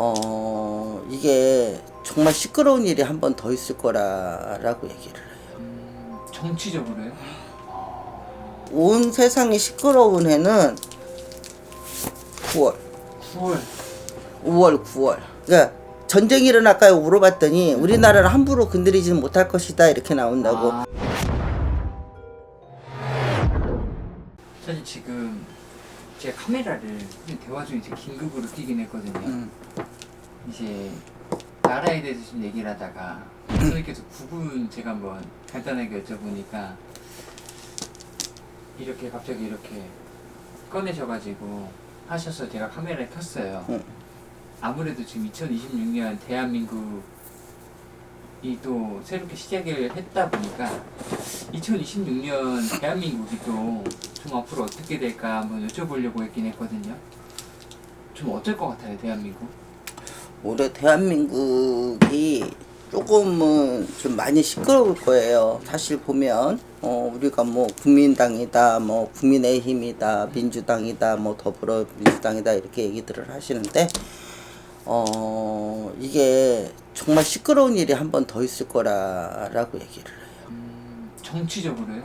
어 이게 정말 시끄러운 일이 한 번 더 있을 거라라고 얘기를 해요. 음, 정치적으로요? 온 세상이 시끄러운 해는 9월, 9월 5월, 9월. 그러니까 전쟁이 일어날까요? 물어봤더니 우리나라를 함부로 건드리지는 못할 것이다 이렇게 나온다고. 아. 제가 카메라를 대화 중에 제 긴급으로 끼긴 했거든요. 음. 이제 나라에 대해서 좀 얘기를 하다가 선생님께서 구분 제가 한번 간단하게 여쭤보니까 이렇게 갑자기 이렇게 꺼내셔가지고 하셔서 제가 카메라를 켰어요. 응. 아무래도 지금 2026년 대한민국 이 또 새롭게 시작을 했다 보니까 2026년 대한민국이 또 좀 앞으로 어떻게 될까 한번 여쭤보려고 했긴 했거든요. 좀 어떨 것 같아요, 대한민국? 올해 대한민국이 조금은 좀 많이 시끄러울 거예요. 사실 보면 어 우리가 뭐 국민당이다, 뭐 국민의힘이다, 민주당이다, 뭐 더불어민주당이다 이렇게 얘기들을 하시는데 어 이게 정말 시끄러운 일이 한 번 더 있을 거라라고 얘기를 해요. 음, 정치적으로요?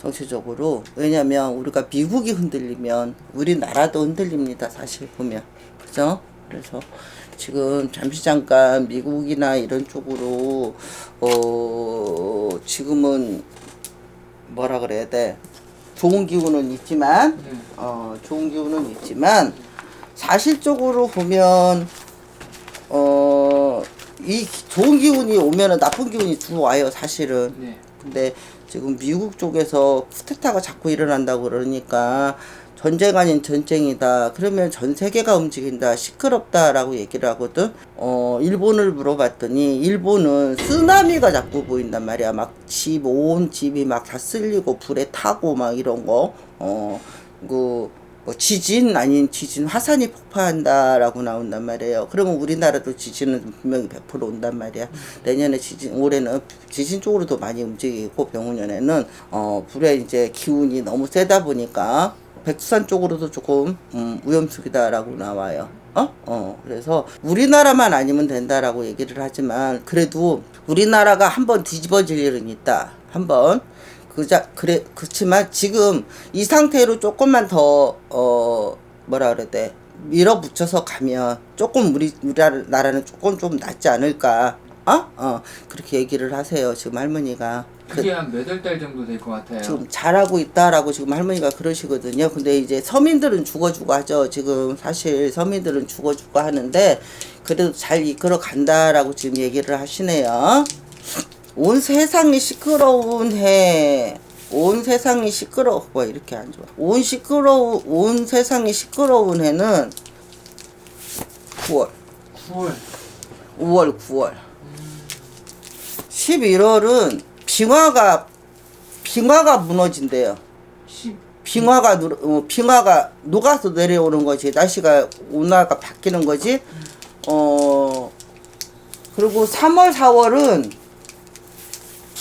정치적으로 왜냐면 우리가 미국이 흔들리면 우리나라도 흔들립니다 사실 보면 그죠 그래서 지금 잠시 잠깐 미국이나 이런 쪽으로 어 지금은 뭐라 그래야 돼 좋은 기운은 있지만 네. 어 좋은 기운은 있지만 사실적으로 보면 어 이 좋은 기운이 오면은 나쁜 기운이 들어와요 사실은 네. 근데 지금 미국 쪽에서 쿠데타가 자꾸 일어난다고 그러니까 전쟁 아닌 전쟁이다. 그러면 전 세계가 움직인다. 시끄럽다라고 얘기를 하거든. 어, 일본을 물어봤더니 일본은 쓰나미가 자꾸 보인단 말이야. 막 집, 온 집이 막 다 쓸리고 불에 타고 막 이런 거. 어, 그, 뭐 지진 아닌 지진 화산이 폭파한다라고 나온단 말이에요. 그러면 우리나라도 지진은 분명히 100% 온단 말이야. 내년에 지진 올해는 지진 쪽으로 더 많이 움직이고 병원년에는 어 불에 이제 기운이 너무 세다 보니까 백두산 쪽으로도 조금 음, 위험수기다라고 나와요. 어? 어. 그래서 우리나라만 아니면 된다라고 얘기를 하지만 그래도 우리나라가 한번 뒤집어질 일은 있다. 한번 그자 그래 그렇지만 지금 이 상태로 조금만 더 어 뭐라 그래야 돼 밀어붙여서 가면 조금 우리 우리나라는 조금 좀 낫지 않을까 어? 어 그렇게 얘기를 하세요 지금 할머니가 그게 한몇월달 정도 될 것 같아요. 지금 잘하고 있다라고 지금 할머니가 그러시거든요. 근데 이제 서민들은 죽어주고 하죠. 지금 사실 서민들은 죽어주고 하는데 그래도 잘 이끌어 간다라고 지금 얘기를 하시네요. 온 세상이 시끄러운 해. 온 세상이 시끄러워. 뭐 이렇게 안 좋아. 온 시끄러운 온 세상이 시끄러운 해는 9월, 9월 5월, 9월. 11월은 빙하가 빙하가 무너진대요. 10 빙하가 누, 어, 빙하가 녹아서 내려오는 거지. 날씨가 온화가 바뀌는 거지. 어 그리고 3월, 4월은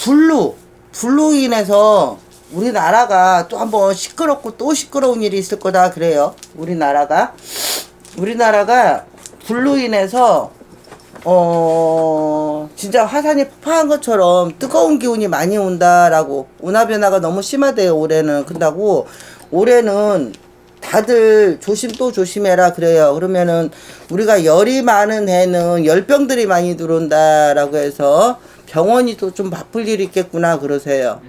불로 불로 인해서 우리나라가 또 한번 시끄럽고 또 시끄러운 일이 있을 거다 그래요. 우리나라가. 우리나라가 불로 인해서 어 진짜 화산이 폭파한 것처럼 뜨거운 기운이 많이 온다라고 온화 변화가 너무 심하대요 올해는. 근다고 올해는 다들 조심 또 조심해라 그래요. 그러면은 우리가 열이 많은 해는 열병들이 많이 들어온다라고 해서 병원이 또좀 바쁠 일이 있겠구나 그러세요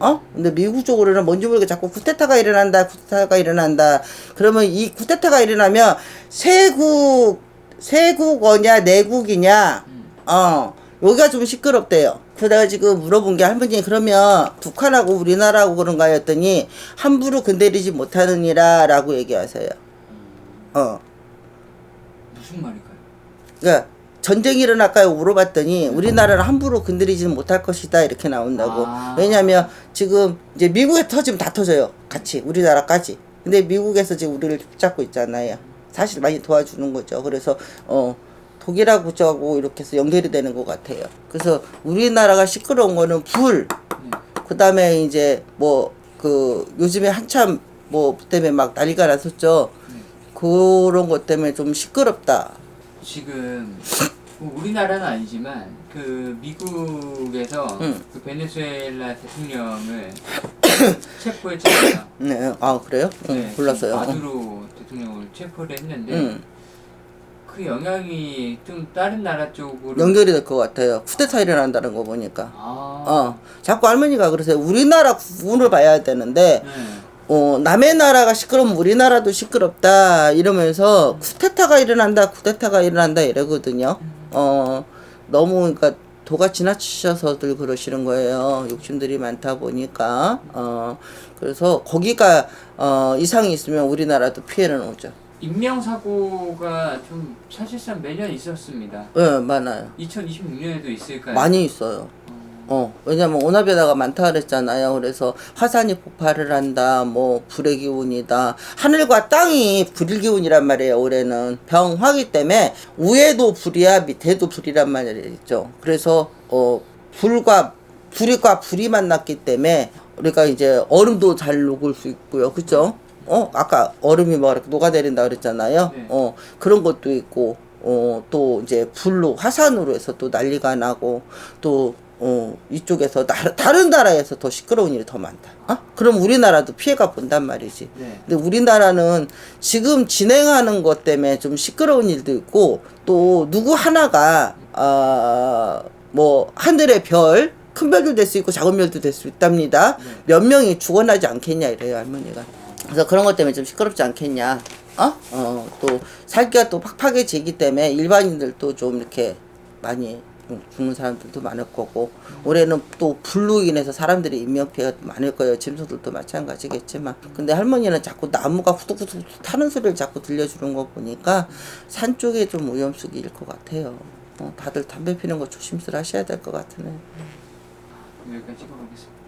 어? 근데 미국 쪽으로는 뭔지 모르게 자꾸 쿠데타가 일어난다, 쿠데타가 일어난다. 그러면 이 쿠데타가 일어나면 세국, 세국어냐, 내국이냐, 어, 여기가 좀 시끄럽대요. 그러다가 지금 물어본 게 할머니 그러면 북한하고 우리나라하고 그런가 했더니 함부로 건드리지 못하느니라 라고 얘기하세요. 어. 무슨 말일까요? 그러니까 전쟁이 일어날까요? 물어봤더니 우리나라를 함부로 건드리지는 못할 것이다 이렇게 나온다고. 아. 왜냐하면 지금 이제 미국에 터지면 다 터져요. 같이 우리나라까지. 근데 미국에서 지금 우리를 붙잡고 있잖아요. 사실 많이 도와주는 거죠. 그래서 어 독일하고 저하고 이렇게 해서 연결이 되는 것 같아요. 그래서 우리나라가 시끄러운 거는 불, 네. 그다음에 이제 뭐 그 요즘에 한참 뭐 때문에 막 난리가 났었죠. 그런 것 때문에 좀 시끄럽다. 지금 뭐 우리나라는 아니지만 그 미국에서 응. 그 베네수엘라 대통령을 체포했잖아요. 네, 아 그래요? 응, 네, 몰랐어요. 어. 마두로 대통령을 체포를 했는데 응, 그 영향이 좀 다른 나라 쪽으로 연결이 될 것 같아요. 쿠데타 일어난다는 거 보니까. 아, 어, 자꾸 할머니가 그러세요. 우리나라 구분을 봐야 되는데, 네. 어, 남의 나라가 시끄러우면 우리나라도 시끄럽다 이러면서 쿠데타가 일어난다, 쿠데타가 일어난다 이러거든요. 어, 너무 그러니까 도가 지나치셔서들 그러시는 거예요. 욕심들이 많다 보니까. 어, 그래서 거기가 어, 이상이 있으면 우리나라도 피해는 오죠. 인명 사고가 좀 사실상 매년 있었습니다. 예, 많아요. 2026년에도 있을까요? 많이 있어요. 어, 왜냐면 온화 변화가 많다 그랬잖아요. 그래서 화산이 폭발을 한다, 뭐, 불의 기운이다. 하늘과 땅이 불의 기운이란 말이에요, 올해는. 병화기 때문에 위에도 불이야, 밑에도 불이란 말이죠. 그래서, 어, 불과, 불과 불이 만났기 때문에 우리가 이제 얼음도 잘 녹을 수 있고요. 그죠? 어, 아까 얼음이 뭐 이렇게 녹아내린다 그랬잖아요. 네. 어, 그런 것도 있고, 어, 또 이제 불로, 화산으로 해서 또 난리가 나고, 또, 어, 이쪽에서, 나, 다른 나라에서 더 시끄러운 일이 더 많다. 어? 그럼 우리나라도 피해가 본단 말이지. 네. 근데 우리나라는 지금 진행하는 것 때문에 좀 시끄러운 일도 있고, 또 누구 하나가, 아, 뭐, 하늘의 별, 큰 별도 될 수 있고 작은 별도 될 수 있답니다. 몇 명이 죽어나지 않겠냐, 이래요, 할머니가. 그래서 그런 것 때문에 좀 시끄럽지 않겠냐. 어? 어, 또, 살기가 또 팍팍해지기 때문에 일반인들도 좀 이렇게 많이 좀 죽는 사람들도 많을 거고, 올해는 또 불로 인해서 사람들이 인명피해가 많을 거예요. 짐승들도 마찬가지겠지만. 근데 할머니는 자꾸 나무가 후둑후둑 타는 소리를 자꾸 들려주는 거 보니까 산 쪽에 좀 위험수기일 것 같아요. 어, 다들 담배 피는 거 조심스레 하셔야 될 것 같으네. 여기까지 찍어보겠습니다.